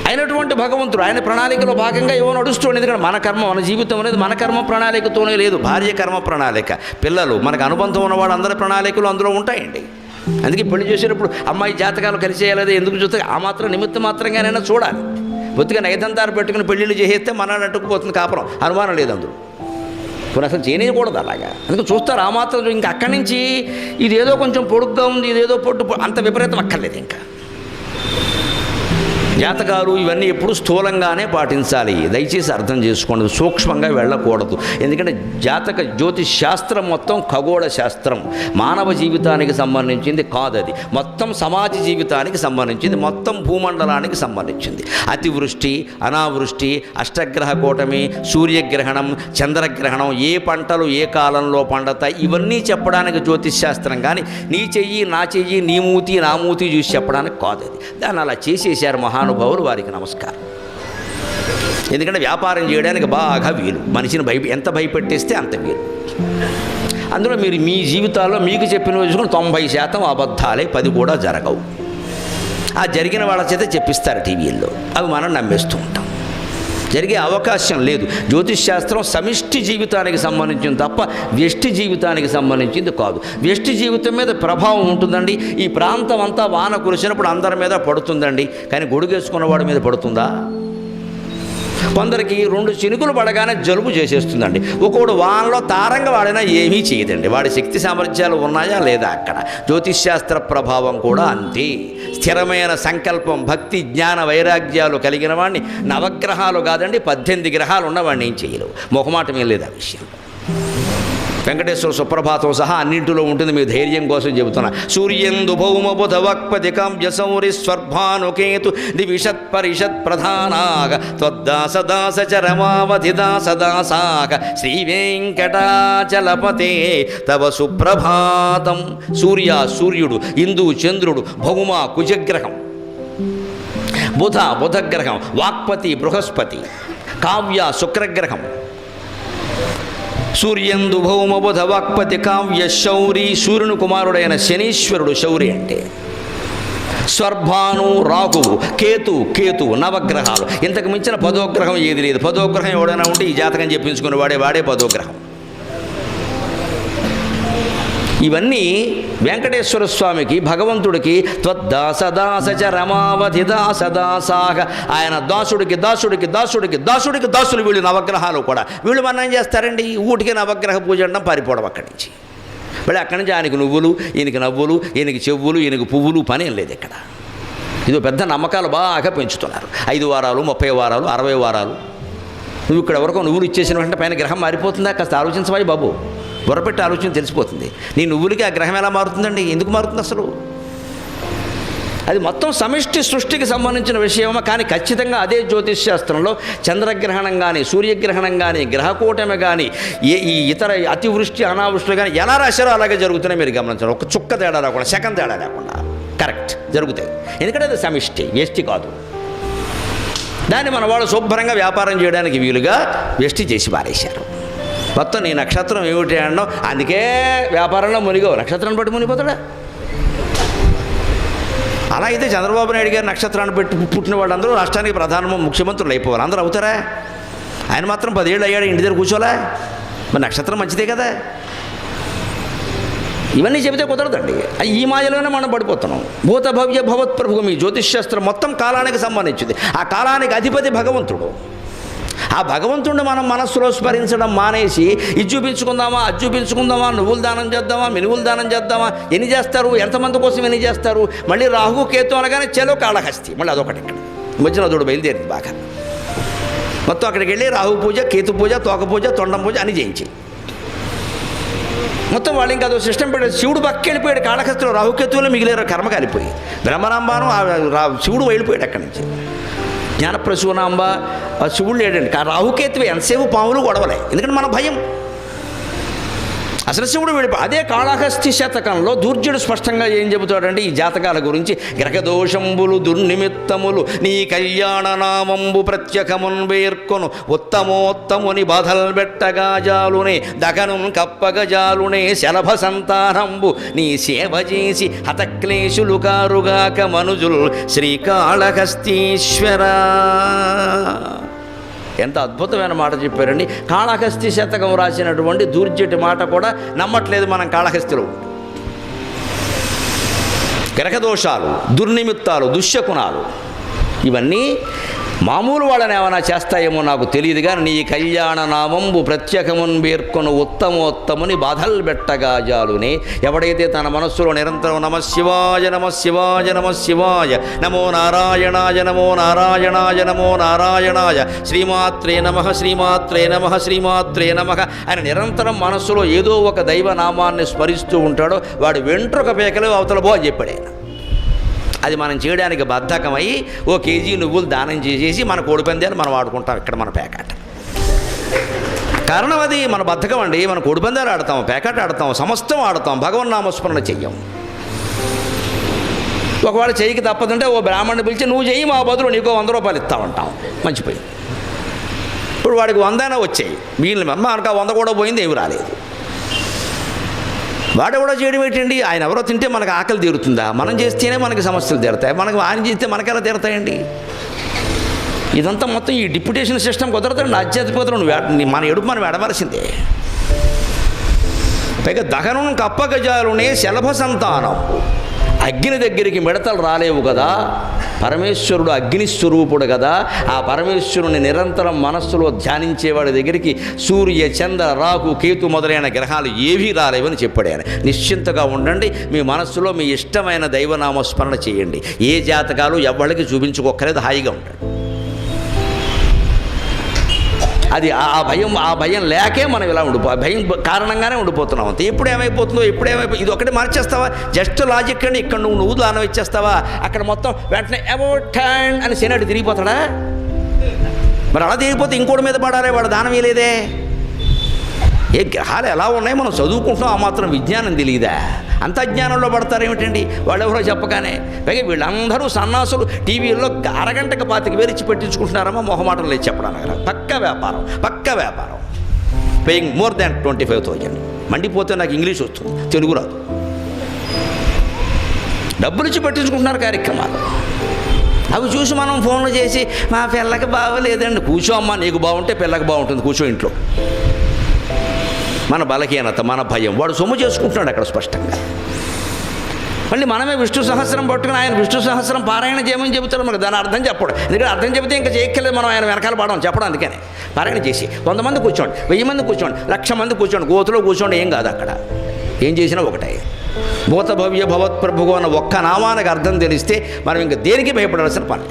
అయినటువంటి భగవంతుడు ఆయన ప్రణాళికలో భాగంగా ఏవో నడుస్తుంది ఎందుకంటే మన కర్మ మన జీవితం అనేది మన కర్మ ప్రణాళికతోనే లేదు. భార్య కర్మ ప్రణాళిక. పిల్లలు మనకు అనుబంధం ఉన్న వాళ్ళందరి ప్రణాళికలు అందులో ఉంటాయండి. అందుకే పెళ్ళి చేసేటప్పుడు అమ్మాయి జాతకాలు కలిసేయాలి ఎందుకు చూస్తే ఆ మాత్రం నిమిత్తం మాత్రంగానైనా చూడాలి. బొత్తిగా నైదంతారు పెట్టుకుని పెళ్ళిళ్ళు చేసేస్తే మన అట్టుకుపోతుంది కాపురం. అనుమానం లేదు అందులో. కొన్ని అసలు చేయకూడదు అలాగా. అందుకే చూస్తారు ఆ మాత్రం ఇంకా అక్కడి నుంచి ఇదేదో కొంచెం పొడుగ్గా ఉంది ఇదేదో పొట్టు అంత విపరీతం అక్కర్లేదు ఇంకా. జాతకాలు ఇవన్నీ ఎప్పుడు స్థూలంగానే పాటించాలి. దయచేసి అర్థం చేసుకోండి. సూక్ష్మంగా వెళ్ళకూడదు. ఎందుకంటే జాతక జ్యోతిష్ శాస్త్రం మొత్తం ఖగోళ శాస్త్రం. మానవ జీవితానికి సంబంధించింది కాదు అది మొత్తం సమాజ జీవితానికి సంబంధించింది. మొత్తం భూమండలానికి సంబంధించింది. అతివృష్టి అనావృష్టి అష్టగ్రహ కూటమి సూర్యగ్రహణం చంద్రగ్రహణం ఏ పంటలు ఏ కాలంలో పండతాయి? ఇవన్నీ చెప్పడానికి జ్యోతిష్ శాస్త్రం కానీ నీ చెయ్యి నా చెయ్యి నీ మూతి నా మూతి చూసి చెప్పడానికి కాదు అది దాన్ని అలా చేసేసారు మహాను మహానుభావులు వారికి నమస్కారం. ఎందుకంటే వ్యాపారం చేయడానికి బాగా వీలు. మనిషిని భయ ఎంత భయపెట్టేస్తే అంత వీలు. అందులో మీరు మీ జీవితాల్లో మీకు చెప్పిన చూసుకుని తొంభై శాతం అబద్ధాలే పది కూడా జరగవు. ఆ జరిగిన వాళ్ళ చేత చెప్పిస్తారు టీవీల్లో. అవి మనం నమ్మేస్తూ ఉంటాం. జరిగే అవకాశం లేదు. జ్యోతిష్ శాస్త్రం సమిష్టి జీవితానికి సంబంధించింది తప్ప వ్యష్టి జీవితానికి సంబంధించింది కాదు. వ్యష్టి జీవితం మీద ప్రభావం ఉంటుందండి. ఈ ప్రాంతం అంతా వాన కురిసినప్పుడు అందరి మీద పడుతుందండి. కానీ గొడుగేసుకున్న వాడి మీద పడుతుందా? కొందరికి రెండు చినుకులు పడగానే జలుబు చేసేస్తుందండి. ఒకడు వానలో తారంగా వాడినా ఏమీ చేయదండి. వాడి శక్తి సామర్థ్యాలు ఉన్నాయా లేదా అక్కడ? జ్యోతిష్శాస్త్ర ప్రభావం కూడా అంతే. స్థిరమైన సంకల్పం భక్తి జ్ఞాన వైరాగ్యాలు కలిగిన వాడిని నవగ్రహాలు కాదండి పద్దెనిమిది గ్రహాలు ఉన్నవాడిని ఏం చేయలేవు. మొహమాటం లేదు ఆ విషయం వెంకటేశ్వర సుప్రభాతం సహా అన్నింటిలో ఉంటుంది మీ ధైర్యం కోసం చెబుతున్నా. సూర్యందు భౌమ బుధ వక్పతి కావ్య స్వర్భానుకేతు దివిషత్ పరిషత్ ప్రధానాగ త్వద్దాస దాస చరమావధి దాస దాసాక శ్రీ వెంకటాచలపతే తవ సుప్రభాతం. సూర్య సూర్యుడు ఇందు చంద్రుడు భౌమ కుజగ్రహం. బుధ బుధగ్రహం వాక్పతి బృహస్పతి కావ్య శుక్రగ్రహం. సూర్యందు భౌమ బుధ వాక్పతి కావ్య శౌరి సూర్యుని కుమారుడైన శనీశ్వరుడు శౌరి అంటే. స్వర్భాను రాహువు కేతు కేతు నవగ్రహాలు. ఇంతకు మించిన పదోగ్రహం ఏది లేదు. పదోగ్రహం ఎవడైనా ఉంటే ఈ జాతకం చెప్పించుకుని వాడే వాడే పదోగ్రహం. ఇవన్నీ వెంకటేశ్వర స్వామికి భగవంతుడికి త్వద్దాసదాసచ రమావధి దాసదాసాహ ఆయన దాసుడికి దాసుడికి దాసుడికి దాసుడికి దాసులు వీళ్ళు నవగ్రహాలు కూడా. వీళ్ళు మనం ఏం చేస్తారండి? ఊటికి నవగ్రహ పూజ అంటాం పారిపోవడం అక్కడి నుంచి. మళ్ళీ అక్కడి నుంచి ఆయనకి నువ్వులు ఈయనకి నవ్వులు ఈయనకి చెవులు ఈయనకి పువ్వులు పని ఏం లేదు ఇక్కడ. ఇది పెద్ద నమ్మకాలు బాగా పెంచుతున్నారు. ఐదు వారాలు ముప్పై వారాలు అరవై వారాలు. నువ్వు ఇక్కడ వరకు నువ్వులు ఇచ్చేసిన వెంటనే పైన గ్రహం మారిపోతుందా? కాస్త ఆలోచించవాయి బాబు? బుర్రపెట్టి ఆలోచన తెలిసిపోతుంది. నీ నువ్వులకి ఆ గ్రహం ఎలా మారుతుందండి? ఎందుకు మారుతుంది అసలు? అది మొత్తం సమిష్టి సృష్టికి సంబంధించిన విషయమా? కానీ ఖచ్చితంగా అదే జ్యోతిష్ శాస్త్రంలో చంద్రగ్రహణం కానీ సూర్యగ్రహణం కానీ గ్రహకూటమి కానీ ఏ ఈ ఇతర అతివృష్టి అనావృష్టి కానీ ఎలా రాశారో అలాగే జరుగుతున్నాయి మీరు గమనించాలి ఒక చుక్క తేడా రాకుండా సెకండ్ తేడా రాకుండా కరెక్ట్ జరుగుతాయి. ఎందుకంటే అది సమిష్టి వేష్టి కాదు. దాన్ని మన వాళ్ళు శుభ్రంగా వ్యాపారం చేయడానికి వీలుగా వెష్టి చేసి పారేశారు. మొత్తం నీ నక్షత్రం ఏమిటి అనడం అందుకే వ్యాపారంలో మునిగో నక్షత్రాన్ని బట్టి మునిగిపోతాడా? అలా అయితే చంద్రబాబు నాయుడు గారు నక్షత్రాన్ని పెట్టి పుట్టిన వాళ్ళందరూ రాష్ట్రానికి ప్రధాన ముఖ్యమంత్రులు అయిపోవాలి. అందరూ అవుతారా? ఆయన మాత్రం పదేళ్ళు అయ్యాడు ఇంటి దగ్గర కూర్చోలే. మరి నక్షత్రం మంచిదే కదా? ఇవన్నీ చెబితే కుదరదండి. ఈ మాయలోనే మనం పడిపోతున్నాం. భూత భవ్య భవత్ ప్రభు మీ జ్యోతిష్శాస్త్రం మొత్తం కాలానికి సంబంధించింది. ఆ కాలానికి అధిపతి భగవంతుడు. ఆ భగవంతుడిని మనం మనస్సులో స్మరించడం మానేసి ఇది చూపించుకుందామా అది చూపించుకుందామా నువ్వులు దానం చేద్దామా మినువులు దానం చేద్దామా ఎన్ని చేస్తారు ఎంతమంది కోసం ఎన్ని చేస్తారు మళ్ళీ రాహు కేతు అనగానే చెలో కాళహస్తి మళ్ళీ అదొకటి ఇక్కడ. మధ్యన అదొకటి బయలుదేరింది బాగా. మొత్తం అక్కడికి వెళ్ళి రాహు పూజ కేతు పూజ తోక పూజ తొండం పూజ అని చేయించి. మొత్తం వాళ్ళు ఇంకా అదో సిస్టమ్ పెట్టారు. శివుడు పక్క వెళ్ళిపోయాడు కాళహస్తిలో రాహుకేతువులు మిగిలేరు కర్మ కాలిపోయి. బ్రహ్మరాంబాను రా- శివుడు వెళ్ళిపోయాడు అక్కడి నుంచి. జ్ఞానప్రసూనాంబ ఆ శివుడు లేడండి. కా- రాహుకేతువే ఎంతసేపు పాములు గొడవలే. ఎందుకంటే మన భయం. అసలు శివుడు వెళ్ళిపో అదే కాళహస్తి శతకంలో దూర్జుడు స్పష్టంగా ఏం చెబుతాడంటే ఈ జాతకాల గురించి గ్రహదోషంబులు దుర్నిమిత్తములు నీ కళ్యాణ నామంబు ప్రత్యేకమున్ వేర్కొను. ఉత్తమోత్తముని బెట్టగా జాలునే దగను కప్పగ జాలునే శలభ సంతానంబు నీ సేవ చేసి హతక్లేశులు కారుగాక మనుజుల్ శ్రీకాళహస్తీశ్వరా. ఎంత అద్భుతమైన మాట చెప్పారండి. కాళహస్తి శతకం రాసినటువంటి దూర్జటి మాట కూడా నమ్మట్లేదు మనం కాళహస్తిలో. గ్రహదోషాలు దుర్నిమిత్తాలు దుశ్శకుణాలు ఇవన్నీ మామూలు వాళ్ళని ఏమైనా చేస్తాయేమో నాకు తెలియదు కానీ నీ కళ్యాణ నామంబు ప్రత్యేకమున్ పేర్కొను ఉత్తమోత్తముని బాధల్ పెట్టగా ఎవడైతే తన మనస్సులో నిరంతరం నమ శివాయ నమ శివాయ నమ శివాయ నమో నారాయణాయ నమో నారాయణాయ నమో నారాయణాయ శ్రీమాత్రే నమ శ్రీమాత్రే నమ శ్రీమాత్రే నమ ఆయన నిరంతరం మనస్సులో ఏదో ఒక దైవ నామాన్ని స్మరిస్తూ ఉంటాడో వాడు వెంట్రుక పేకలు అవతల బో అని చెప్పాడు ఆయన. అది మనం చేయడానికి బద్ధకమై ఓ కేజీ నువ్వులు దానం చేసేసి మన కోడిపందాలు మనం ఆడుకుంటాం ఇక్కడ మన పేకాట కారణం అది మన బద్ధకం అండి. మన కోడిపందాలు ఆడతాం పేకాట ఆడతాం సమస్తం ఆడతాం భగవన్ నామస్మరణ చెయ్యం. ఒకవేళ చెయ్యికి తప్పదంటే ఓ బ్రాహ్మణ్ని పిలిచి నువ్వు చెయ్యి మా బదులు నీకో వంద రూపాయలు ఇస్తామంటాం. మంచిపోయి ఇప్పుడు వాడికి వందైనా వచ్చాయి. మిగిలిన అమ్మ అనక వంద కూడా పోయింది ఏమి రాలేదు. వాడు కూడా చేయడం ఏంటండి? ఆయన ఎవరో తింటే మనకు ఆకలి తీరుతుందా? మనం చేస్తేనే మనకి సమస్యలు తీరుతాయి. మనకు ఆయన చేస్తే మనకెలా తీరుతాయండి? ఇదంతా మొత్తం ఈ డిప్యుటేషన్ సిస్టమ్ కుదరదండి అత్యధిపతులు నువ్వు మన ఎడుపు మనం ఎడవలసిందే పైగా దహనం కప్పగజాలునే శలభ సంతానం. అగ్ని దగ్గరికి మిడతలు రాలేవు కదా. పరమేశ్వరుడు అగ్ని స్వరూపుడు కదా. ఆ పరమేశ్వరుని నిరంతరం మనస్సులో ధ్యానించేవాడి దగ్గరికి సూర్య చంద్ర రాహు కేతు మొదలైన గ్రహాలు ఏవీ రాలేవని చెప్పాడు ఆయన. నిశ్చింతగా ఉండండి మీ మనస్సులో మీ ఇష్టమైన దైవనామస్మరణ చేయండి. ఏ జాతకాలు ఎవరికి చూపించుకోక్కర్లేదు హాయిగా ఉంటాడు అది ఆ భయం ఆ భయం లేకే మనం ఇలా ఉండిపో ఆ భయం కారణంగానే ఉండిపోతున్నాం. అంతే ఎప్పుడు ఏమైపోతుందో ఎప్పుడు ఏమైపో ఇది ఒకటి మార్చేస్తావా? జస్ట్ లాజిక్ అని ఇక్కడ నువ్వు నువ్వు దానం ఇచ్చేస్తావా? అక్కడ మొత్తం వెంటనే అబౌట్ టైం అని సేనాడు తిరిగిపోతాడా? మరి అలా తిరిగిపోతే ఇంకోటి మీద పడాలి వాడు దానం వేయలేదే ఏ గ్రహాలు ఎలా ఉన్నాయి మనం చదువుకుంటున్నాం ఆ మాత్రం విజ్ఞానం తెలియదా? అంత అజ్ఞానంలో పడతారు ఏమిటండి? వాళ్ళు ఎవరో చెప్పగానే పైగా వీళ్ళందరూ సన్నాసులు టీవీల్లో అరగంటకు పాతికి వేరిచ్చి పెట్టించుకుంటున్నారమ్మా మొహమాటం లేదు చెప్పడానికి పక్క వ్యాపారం పక్క వ్యాపారం. Paying more than twenty five thousand మండిపోతే నాకు ఇంగ్లీష్ వస్తుంది తెలుగు రాదు. డబ్బులు ఇచ్చి పెట్టించుకుంటున్నారు కార్యక్రమాలు. అవి చూసి మనం ఫోన్లు చేసి మా పిల్లకి బాగోలేదండి కూర్చో అమ్మా నీకు బాగుంటే పిల్లకి బాగుంటుంది కూర్చో ఇంట్లో. మన బలహీనత మన భయం. వాడు సొమ్ము చేసుకుంటున్నాడు అక్కడ స్పష్టంగా. మళ్ళీ మనమే విష్ణు సహస్రం పట్టుకుని ఆయన విష్ణు సహస్రం పారాయణ చేయమని చెబుతాడు మనకు దాని అర్థం చెప్పడం. ఎందుకంటే అర్థం చెబితే ఇంకా చేయక్కర్లేదు. మనం ఆయన వెనకాల పడడం చెప్పడం అందుకని. పారాయణ చేసి కొంతమంది కూర్చోండి వెయ్యి మంది కూర్చోండి లక్ష మంది కూర్చోండి గోతులో కూర్చోండి ఏం కాదు అక్కడ. ఏం చేసినా ఒకటే. భూత భవ్య భవత్ ప్రభువు అన్న ఒక్క నామానికి అర్థం తెలిస్తే మనం ఇంకా దేనికి భయపడాల్సిన పని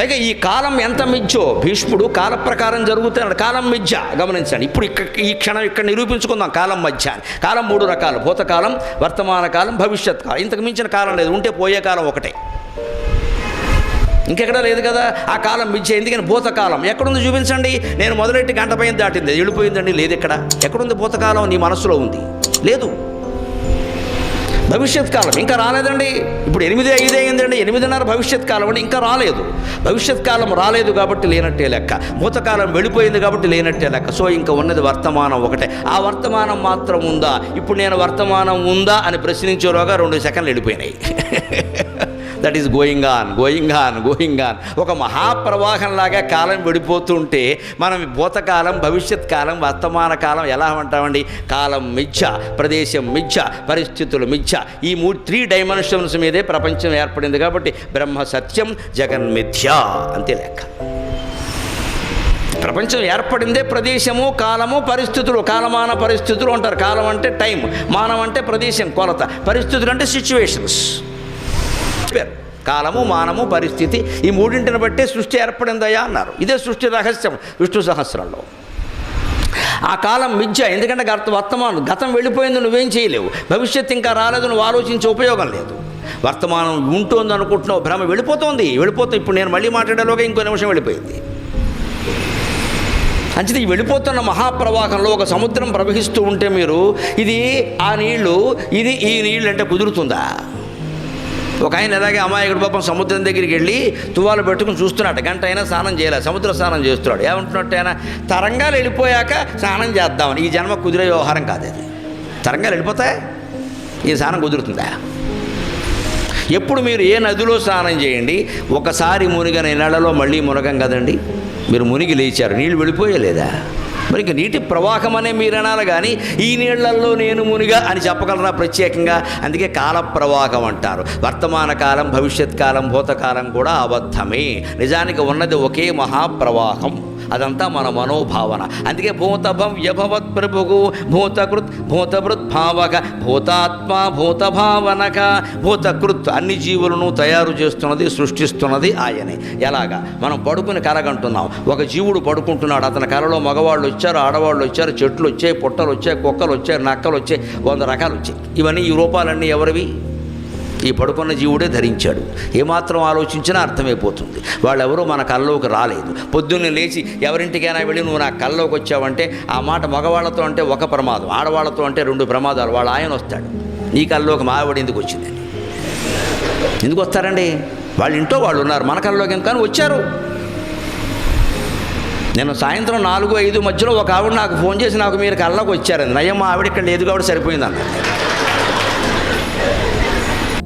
పైగా ఈ కాలం ఎంత మిథ్యో భీష్ముడు కాల ప్రకారం జరుగుతున్నాడు. కాలం మిథ్య గమనించండి. ఇప్పుడు ఇక్కడ ఈ క్షణం ఇక్కడ నిరూపించుకుందాం. కాలం మధ్య కాలం మూడు రకాలు. భూతకాలం వర్తమాన కాలం భవిష్యత్ కాలం. ఇంతకు మించిన కాలం లేదు. ఉంటే పోయే కాలం ఒకటే. ఇంకెక్కడా లేదు కదా? ఆ కాలం మించే ఎందుకని? భూతకాలం. ఎక్కడుంది చూపించండి. నేను మొదలెట్టి గంట పైన దాటింది. వెళ్ళిపోయిందండి. లేదు ఇక్కడ. ఎక్కడుంది భూతకాలం? నీ మనసులో ఉంది. లేదు. భవిష్యత్ కాలం ఇంకా రాలేదండి. ఇప్పుడు ఎనిమిది ఐదు అయిందండి. ఎనిమిదిన్నర భవిష్యత్ కాలం అంటే ఇంకా రాలేదు. భవిష్యత్ కాలం రాలేదు కాబట్టి లేనట్టే లెక్క. భూతకాలం వెళ్ళిపోయింది కాబట్టి లేనట్టే లెక్క. సో ఇంకా ఉన్నది వర్తమానం ఒకటే. ఆ వర్తమానం మాత్రం ఉందా? ఇప్పుడు నేను వర్తమానం ఉందా అని ప్రశ్నించేలోగా రెండు సెకండ్లు వెళ్ళిపోయినాయి. That is going on going on going on ఒక మహాప్రవాహంలాగా కాలం విడిపోతుంటే మనం భూతకాలం భవిష్యత్ కాలం వర్తమాన కాలం ఎలా అంటామండి కాలం మిథ్య ప్రదేశం మిథ్య పరిస్థితులు మిథ్య. ఈ మూడు త్రీ డైమెన్షన్స్ మీదే ప్రపంచం ఏర్పడింది కాబట్టి బ్రహ్మ సత్యం జగన్ మిథ్య అంతే లెక్క. ప్రపంచం ఏర్పడిందే ప్రదేశము కాలము పరిస్థితులు కాలమాన పరిస్థితులు అంటారు. కాలం అంటే టైం మానం అంటే ప్రదేశం కొలత. పరిస్థితులు అంటే సిచ్యువేషన్స్ పేరు కాలము మానము పరిస్థితి ఈ మూడింటిని బట్టే సృష్టి ఏర్పడిందయా అన్నారు. ఇదే సృష్టి రహస్యం విష్ణు సహస్రంలో. ఆ కాలం మిథ్య ఎందుకంటే గత వర్తమానం గతం వెళ్ళిపోయింది నువ్వేం చేయలేవు. భవిష్యత్తు ఇంకా రాలేదు నువ్వు ఆలోచించే ఉపయోగం లేదు. వర్తమానం ఉంటుంది అనుకుంటున్నావు భ్రమ వెళ్ళిపోతుంది. వెళ్ళిపోతుంది ఇప్పుడు నేను మళ్ళీ మాట్లాడేలోగా ఇంకో నిమిషం వెళ్ళిపోయింది. అంచేది వెళ్ళిపోతున్న మహాప్రవాహంలో ఒక సముద్రం ప్రవహిస్తూ ఉంటే మీరు ఇది ఆ నీళ్ళు ఇది ఈ నీళ్ళు అంటే కుదురుతుందా? ఒక ఆయన ఎలాగే అమాయకుడు పాపం సముద్రం దగ్గరికి వెళ్ళి తువాలు పెట్టుకుని చూస్తున్నాడు. గంట అయినా స్నానం చేయలేదు సముద్ర స్నానం చేస్తున్నాడు. ఏమంటున్నట్టు ఆయన? తరంగాలు వెళ్ళిపోయాక స్నానం చేద్దామని. ఈ జన్మ కుదిరే వ్యవహారం కాదు అది. తరంగాలు వెళ్ళిపోతాయి? ఈ స్నానం కుదురుతుందా? ఎప్పుడు మీరు ఏ నదిలో స్నానం చేయండి ఒకసారి మునిగిన నెలలో మళ్ళీ మునగం కదండి. మీరు మునిగి లేచారు. నీళ్ళు వెళ్ళిపోయలేదా మరి ఇంక నీటి ప్రవాహం అనే మీరు అనాలి కానీ ఈ నీళ్ళలో నేను మునిగా అని చెప్పగలరా ప్రత్యేకంగా? అందుకే కాల ప్రవాహం అంటారు. వర్తమాన కాలం భవిష్యత్ కాలం భూతకాలం కూడా అబద్ధమే. నిజానికి ఉన్నది ఒకే మహాప్రవాహం. అదంతా మన మనోభావన. అందుకే భూతభం వ్యభవత్ ప్రభుగు భూతకృత్ భూతభృత్ భావక భూతాత్మ భూతభావనక. భూతకృత్ అన్ని జీవులను తయారు చేస్తున్నది సృష్టిస్తున్నది ఆయనే. ఎలాగా? మనం పడుకుని కలగంటున్నాం ఒక జీవుడు పడుకుంటున్నాడు. అతని కలలో మగవాళ్ళు వచ్చారు ఆడవాళ్ళు వచ్చారు చెట్లు వచ్చాయి పుట్టలు వచ్చాయి కుక్కలు వచ్చాయి నక్కలు వచ్చాయి వంద రకాలు వచ్చాయి. ఇవన్నీ ఈ రూపాలన్నీ ఎవరివి? ఈ పడుకున్న జీవుడే ధరించాడు. ఏమాత్రం ఆలోచించినా అర్థమైపోతుంది. వాళ్ళెవరూ మన కళ్ళలోకి రాలేదు. పొద్దున్నే లేచి ఎవరింటికైనా వెళ్ళి నువ్వు నా కళ్ళలోకి వచ్చావంటే ఆ మాట మగవాళ్ళతో అంటే ఒక ప్రమాదం ఆడవాళ్ళతో అంటే రెండు ప్రమాదాలు. వాళ్ళ ఆయన వస్తాడు. నీ కల్లోకి మావిడి ఎందుకు వచ్చిందని. ఎందుకు వస్తారండి? వాళ్ళ ఇంట్లో వాళ్ళు ఉన్నారు. మన కళ్ళలోకి ఎందుకు? కానీ వచ్చారు. నేను సాయంత్రం నాలుగు ఐదు మధ్యలో ఒక ఆవిడ నాకు ఫోన్ చేసి నాకు మీరు కళ్ళకు వచ్చారండి నయ్యమ్మ ఆవిడ ఇక్కడ లేదు కాబట్టి సరిపోయింది